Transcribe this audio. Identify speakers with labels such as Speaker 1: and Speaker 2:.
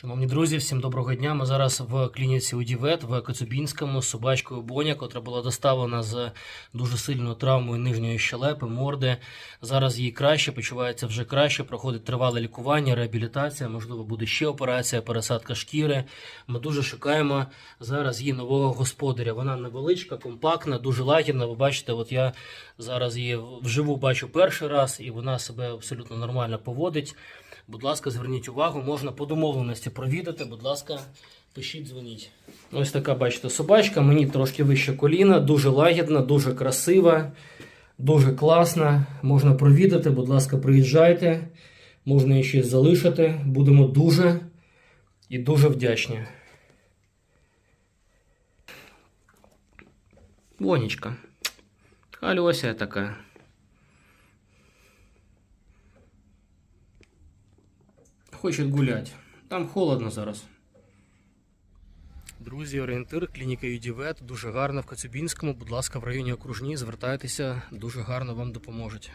Speaker 1: Шановні друзі, всім доброго дня. Ми зараз в клініці Удівет в Коцюбінському з собачкою Боня, котра була доставлена з дуже сильною травмою нижньої щелепи, морди. Зараз їй краще, почувається вже краще, проходить тривале лікування, реабілітація, можливо, буде ще операція, пересадка шкіри. Ми дуже шукаємо зараз її нового господаря. Вона невеличка, компактна, дуже лагідна. Ви бачите, от я зараз її вживу бачу перший раз, і вона себе абсолютно нормально поводить. Будь ласка, зверніть увагу, можна по домовленості провідати. Будь ласка, пишіть, дзвоніть. Ось така, бачите, собачка. Мені трошки вище коліна, дуже лагідна, дуже красива, дуже класна. Можна провідати, будь ласка, приїжджайте. Можна її ще залишити. Будемо дуже і дуже вдячні. Вонечка. Альося така. Хочет гулять. Там холодно зараз. Друзі, орієнтир, клініка Юдівет, дуже гарна в Коцюбінському. Будь ласка, в районі окружні, звертайтеся, дуже гарно вам допоможуть.